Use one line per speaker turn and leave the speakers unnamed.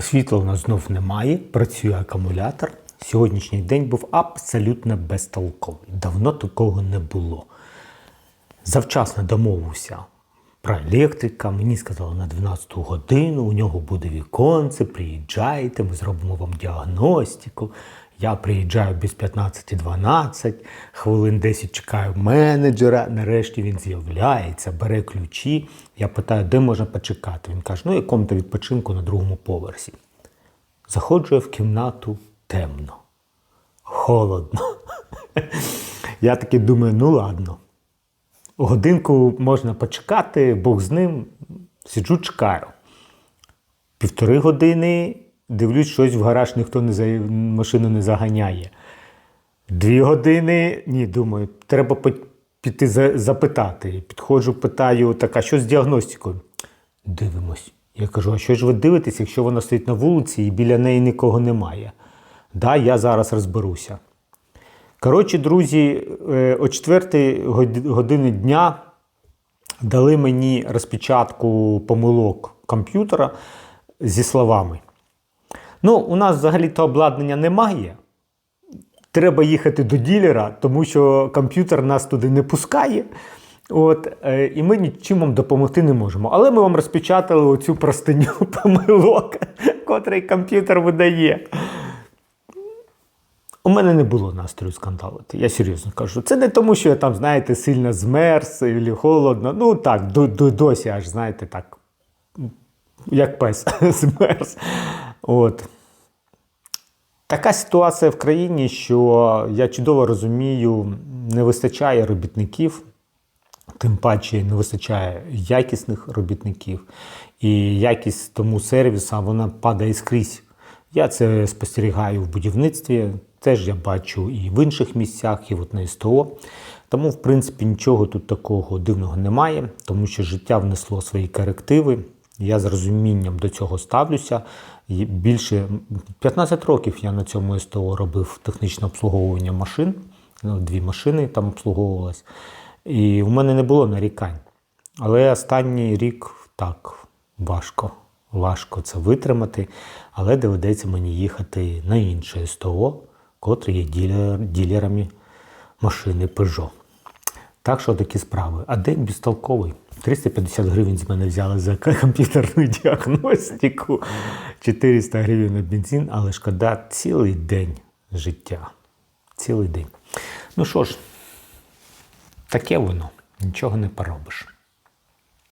Світла у нас знов немає, працює акумулятор. Сьогоднішній день був абсолютно безтолковий. Давно такого не було. Завчасно домовився про електрика. Мені сказали на 12 годину, у нього буде віконце, приїжджайте, ми зробимо вам діагностику. Я приїжджаю без 15-12, хвилин 10 чекаю менеджера. Нарешті він з'являється, бере ключі. Я питаю, де можна почекати. Він каже, ну, я комната відпочинку на другому поверсі. Заходжу я в кімнату темно, холодно. Я таки думаю, ну ладно. Годинку можна почекати, Бог з ним. Сиджу, чекаю. Півтори години дивлюсь, щось в гараж ніхто не за... машину не заганяє. Дві години, ні, думаю, треба піти за... запитати. Підходжу, питаю, так, а що з діагностикою? Дивимось. Я кажу, а що ж ви дивитесь, якщо вона стоїть на вулиці і біля неї нікого немає? Да, я зараз розберуся. Коротше, друзі, е, о 4 години дня дали мені розпечатку помилок комп'ютера зі словами. Ну, у нас взагалі-то обладнання немає. Треба їхати до ділера, тому що комп'ютер нас туди не пускає. От, е, і ми нічим вам допомогти не можемо. Але ми вам розпечатали оцю простиню помилок, котрий комп'ютер видає. У мене не було настрою скандалити, я серйозно кажу. Це не тому, що я там, знаєте, сильно змерз або холодно. Ну так, до, до, досі аж, знаєте, так, як пес змерз. От. Така ситуація в країні, що я чудово розумію, не вистачає робітників, тим паче не вистачає якісних робітників. І якість тому сервісу вона падає скрізь. Я це спостерігаю в будівництві, теж я бачу і в інших місцях, і от на СТО. Тому, в принципі, нічого тут такого дивного немає, тому що життя внесло свої корективи. Я з розумінням до цього ставлюся. Більше 15 років я на цьому СТО робив технічне обслуговування машин. Ну, Дві машини там обслуговувалось. І в мене не було нарікань. Але останній рік так важко. Важко це витримати, але доведеться мені їхати на інше СТО, котрі є ділер, ділерами машини Peugeot. Так що такі справи. А день безтолковий. 350 гривень з мене взяли за комп'ютерну діагностику, 400 гривень на бензин, але шкода цілий день життя. Цілий день. Ну що ж, таке воно, нічого не поробиш.